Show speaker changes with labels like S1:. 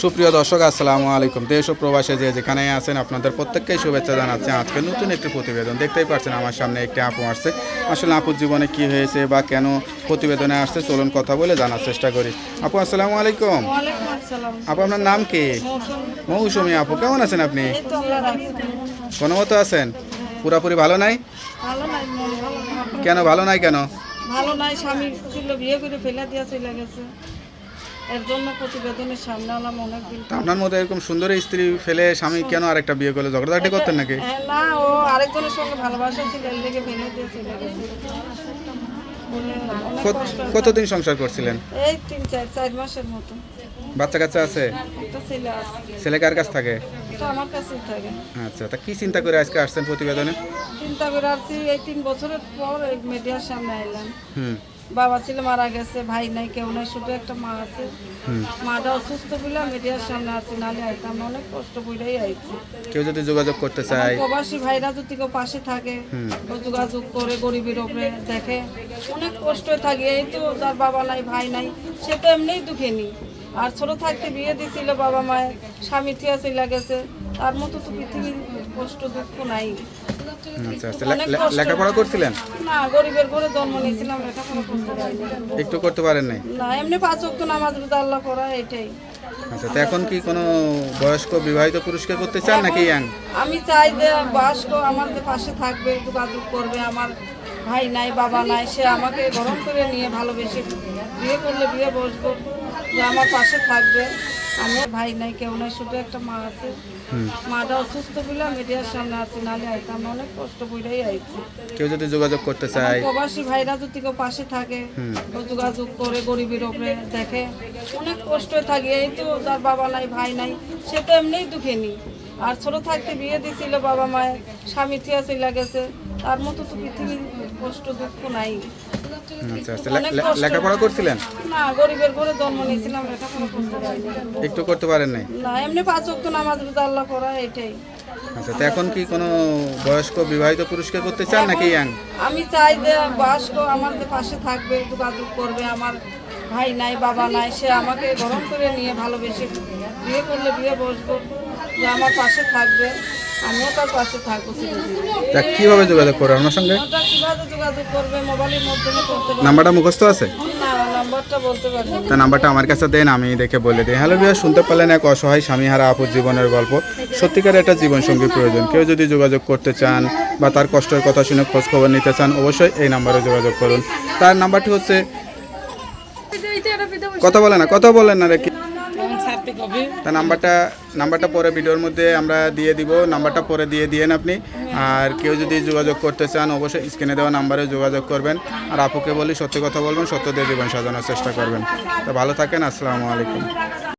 S1: সুপ্রিয় দর্শক আসসালামু আলাইকুম। দেশ ও প্রবাসে যে যেখানে আছেন আপনাদের প্রত্যেককেই শুভেচ্ছা জানাচ্ছি। আজকে নতুন একটি প্রতিবেদন দেখতেই পাচ্ছেন আমার সামনে একটি আপু আসছে। আসলে আপুর জীবনে কি হয়েছে বা কেন প্রতিবেদনে আসছে চলুন কথা বলে জানার চেষ্টা করি। আপু আসসালামু আলাইকুম। আপু আপনার নাম কি?
S2: মৌসুম।
S1: আপু কেমন আছেন আপনি? কোনো মতো আছেন? পুরাপুরি ভালো নাই? কেন ভালো নাই কেন?
S2: ভালো নাই স্বামী ছিল বিয়ে করে ফেলে দিয়া চলে গেছে। এর জন্য প্রতিবেদনের সামনে আলাম অনেক দিন
S1: আপনার মতো এরকম সুন্দর স্ত্রী ফেলে স্বামী কেন আরেকটা বিয়ে করলে? ঝগড়াঝাটি করতেন নাকি?
S2: হ্যাঁ, না ও আরেকজনের সঙ্গে ভালোবাসা ছিল এর লেগে ফেলে দিয়ে চলে গেছে
S1: কত- কতদিন সংসার করছিলেন?
S2: এই তিন চার চার মাসের মতো।
S1: বাচ্চা কাচ্চা আছে?
S2: ছেলে
S1: কার কাছ থাকে?
S2: আমার থাকে।
S1: আচ্ছা তা কি চিন্তা করে আজকে আসছেন প্রতিবেদনে?
S2: চিন্তা করে আসছি এই তিন বছরের পর মিডিয়ার সামনে এলাম
S1: হুম।
S2: বাবা ছিল মারা গেছে ভাই নাই কেউ নাই শুধু একটা মা আছে। মাটা অসুস্থ বলে মিডিয়ার সামনে আসছি নালে আইতাম অনেক কষ্ট করেই আইছি।
S1: কেউ যদি যোগাযোগ করতে চায়।
S2: প্রবাসী ভাইরা যদি কেউ পাশে থাকে যোগাযোগ করে গরিবের ওপরে দেখে। অনেক কষ্ট থাকে এই তো যার বাবা নাই ভাই নাই সে তো এমনিই দুঃখে নি আর ছোট থাকতে বিয়ে দিছিল বাবা মায়ের স্বামী থিয়া চলে গেছে। তার মতো তো পৃথিবীর কষ্ট দুঃখ নাই।
S1: আচ্ছা আচ্ছা। লেখাপড়া করছিলেন?
S2: না গরিবের ঘরে জন্ম নিয়েছিলাম লেখাপড়া করতে পারিনি।
S1: একটু করতে পারেন নাই?
S2: না এমনি পাঁচ অক্ট নামাজ রোজা আল্লাহ করা এটাই।
S1: আচ্ছা তো এখন কি কোনো বয়স্ক বিবাহিত পুরুষকে করতে চান নাকি ইয়াং?
S2: আমি চাই যে বাস্ক আমার যে পাশে থাকবে যোগাযোগ করবে আমার ভাই নাই বাবা নাই সে আমাকে গরম করে নিয়ে ভালোবেসে বিয়ে করলে বিয়ে বসবো যে আমার পাশে থাকবে। আমার ভাই নাই কেউ নাই শুধু একটা মা আছে। মাটা অসুস্থ বলে মিডিয়ার সামনে আছি নালে আইতাম অনেক কষ্ট করেই আইছি।
S1: কেউ যদি যোগাযোগ করতে চায়।
S2: প্রবাসী ভাইরা যদি কেউ পাশে থাকে যোগাযোগ করে গরিবের ওপরে দেখে। অনেক কষ্ট থাকে এই তো যার বাবা নাই ভাই নাই সে তো এমনিই দুঃখে নি আর ছোট থাকতে বিয়ে দিছিল বাবা মায়ের স্বামী থিয়া চলে গেছে তার মতো তো পৃথিবীর কষ্ট দুঃখ নাই।
S1: আচ্ছা আচ্ছা। লেখাপড়া করছিলেন?
S2: না গরিবের ঘরে জন্ম নিয়েছিলাম লেখাপড়া করতে পারিনি।
S1: একটু করতে পারেন নাই?
S2: না এমনি পাঁচ অক্ট নামাজ রোজা আল্লাহ করা এটাই।
S1: আচ্ছা তো এখন কি কোনো বয়স্ক বিবাহিত পুরুষকে করতে চান নাকি ইয়াং?
S2: আমি চাই যে আমার যে পাশে থাকবে যোগাযোগ করবে আমার ভাই নাই বাবা নাই সে আমাকে গরম করে নিয়ে ভালোবেসে বিয়ে করলে বিয়ে বসবো যে আমার পাশে থাকবে। আমিও তার পাশে থাকব
S1: তা কীভাবে যোগাযোগ করবেন আমার সঙ্গে?
S2: ওটা কীভাবে যোগাযোগ করবে? মোবাইলের মাধ্যমে করতে পারবে।
S1: নাম্বারটা মুখস্থ আছে?
S2: না নাম্বারটা বলতে পারি না।
S1: তা নাম্বারটা আমার কাছে দেন আমি দেখে বলে দিই। হ্যালো বিয়া শুনতে পারলেন এক অসহায় স্বামীহারা আপুর জীবনের গল্প। সত্যিকার একটা জীবনসঙ্গী প্রয়োজন। কেউ যদি যোগাযোগ করতে চান বা তার কষ্টের কথা শুনে খোঁজ খবর নিতে চান অবশ্যই এই নাম্বারে যোগাযোগ করুন। তার নাম্বারটি হচ্ছে কথা বলে না কথা বলেন না রে কি? তা নাম্বারটা নাম্বারটা পরে ভিডিওর মধ্যে আমরা দিয়ে দিব। নাম্বারটা পরে দিয়ে দিয়েন আপনি। আর কেউ যদি যোগাযোগ করতে চান, অবশ্যই স্ক্রিনে দেওয়া নাম্বারে যোগাযোগ করবেন। আর আপুকে বলি, সত্যি কথা বলবেন, সত্য দিয়ে দেবেন সাজানোর চেষ্টা করবেন। তো ভালো থাকেন, আসসালামু আলাইকুম।